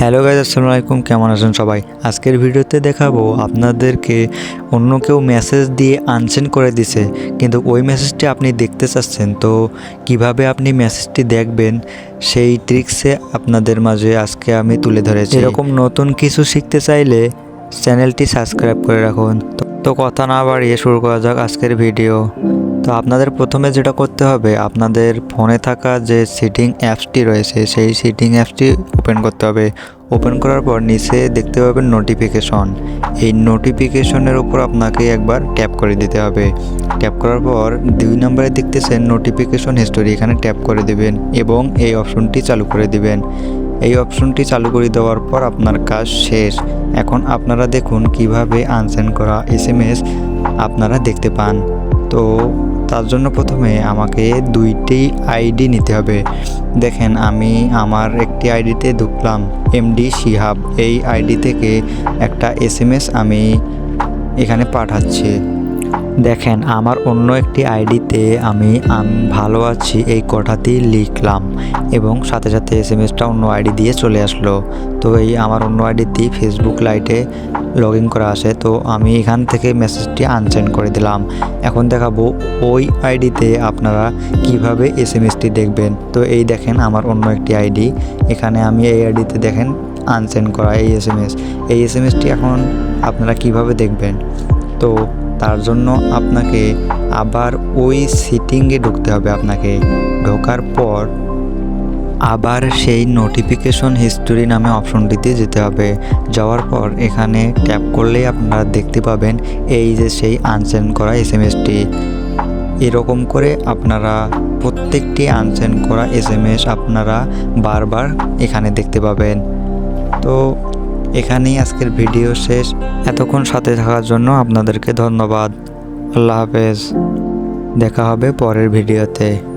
Hello guys, আসসালামু আলাইকুম। কেমন আছেন সবাই? আজকের ভিডিওতে দেখাবো আপনাদেরকে অন্য কেউ মেসেজ দিয়ে আনসেন্ড করে দিছে, কিন্তু ওই মেসেজটি আপনি দেখতে চাচ্ছেন। তো কীভাবে আপনি মেসেজটি দেখবেন, সেই ট্রিক্সে আপনাদের মাঝে আজকে আমি তুলে ধরেছি। এরকম নতুন কিছু শিখতে চাইলে চ্যানেলটি সাবস্ক্রাইব করে রাখুন। তো- তো কথা না বাড়িয়ে শুরু করা যাক আজকের ভিডিও তো আপনাদের প্রথমে যেটা করতে হবে, আপনাদের ফোনে থাকা যে সিটিং অ্যাপসটি রয়েছে, সেই সিটিং অ্যাপসটি ওপেন করতে হবে। ওপেন করার পর নিচে দেখতে পাবেন নোটিফিকেশন এই নোটিফিকেশনের উপর আপনাকে একবার ট্যাপ করে দিতে হবে। ট্যাপ করার পর দুই নম্বরে দেখতেছেন নোটিফিকেশন হিস্টোরি এখানে ট্যাপ করে দিবেন এবং এই অপশনটি চালু করে দিবেন। এই অপশনটি চালু করে দেওয়ার পর আপনার কাজ শেষ। এখন আপনারা দেখুন কীভাবে আনসেন্ড করা এস আপনারা দেখতে পান। তো তার জন্য প্রথমে আমাকে দুইটি আইডি নিতে হবে। দেখেন, আমি আমার একটি আইডিতে ঢুকলাম এমডি শিহাব। এই আইডি থেকে একটা এস আমি এখানে পাঠাচ্ছি। দেখেন, আমার অন্য একটি আইডিতে আমি ভালো আছি এই কথাটি লিখলাম এবং সাথে সাথে এস এম এসটা অন্য আইডি দিয়ে চলে আসলো। তো এই আমার অন্য আইডিতেই ফেসবুক লাইটে লগ ইন করা আছে, তো আমি এখান থেকে মেসেজটি আনসেন্ড করে দিলাম। এখন দেখাবো ওই আইডিতে আপনারা কীভাবে এস এম এসটি দেখবেন। তো এই দেখেন আমার অন্য একটি আইডি এখানে আমি এই আইডিতে দেখেন আনসেন্ড করা এই এস এম এস এই এস এম এসটি এখন আপনারা কীভাবে দেখবেন? তো তার জন্য আপনাকে আবার ওই সিটিংয়ে ঢুকতে হবে আপনাকে। ঢোকার পর আবার সেই নোটিফিকেশন হিস্টোরি নামে অপশনটিতে যেতে হবে। যাওয়ার পর এখানে ট্যাপ করলেই আপনারা দেখতে পাবেন এই যে সেই আনসেন্ড করা এস এম এসটি এরকম করে আপনারা প্রত্যেকটি আনসেন্ড করা এস এম এস আপনারা বারবার এখানে দেখতে পাবেন। তো এখানেই আজকের ভিডিও শেষ। এতক্ষণ সাথে থাকার জন্য আপনাদেরকে ধন্যবাদ। আল্লাহ হাফেজ। দেখা হবে পরের ভিডিওতে